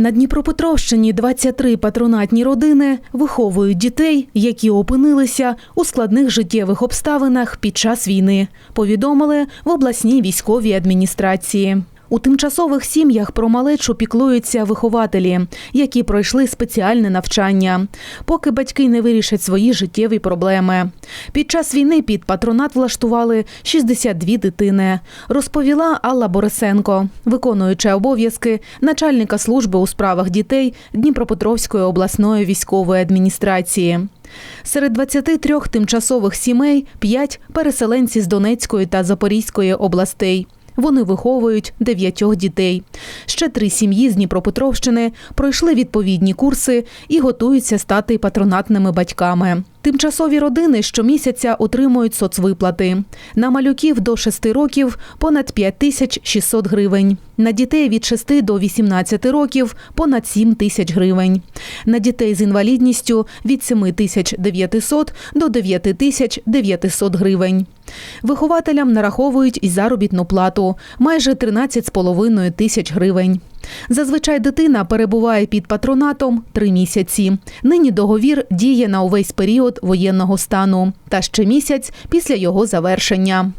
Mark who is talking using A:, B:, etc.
A: На Дніпропетровщині 23 патронатні родини виховують дітей, які опинилися у складних життєвих обставинах під час війни, повідомили в обласній військовій адміністрації. У тимчасових сім'ях про малечу піклуються вихователі, які пройшли спеціальне навчання, поки батьки не вирішать свої життєві проблеми. Під час війни під патронат влаштували 62 дитини, розповіла Алла Борисенко, виконуюча обов'язки начальника служби у справах дітей Дніпропетровської обласної військової адміністрації. Серед 23 тимчасових сімей 5 – переселенці з Донецької та Запорізької областей. Вони виховують дев'ятьох дітей. Ще три сім'ї з Дніпропетровщини пройшли відповідні курси і готуються стати патронатними батьками. Тимчасові родини щомісяця отримують соцвиплати. На малюків до 6 років понад 5 тисяч 600 гривень. На дітей від 6 до 18 років понад 7 тисяч гривень. На дітей з інвалідністю від 7 тисяч 900 до 9 тисяч 900 гривень. Вихователям нараховують і заробітну плату – майже 13,5 тисяч гривень. Зазвичай дитина перебуває під патронатом три місяці. Нині договір діє на увесь період воєнного стану та ще місяць після його завершення.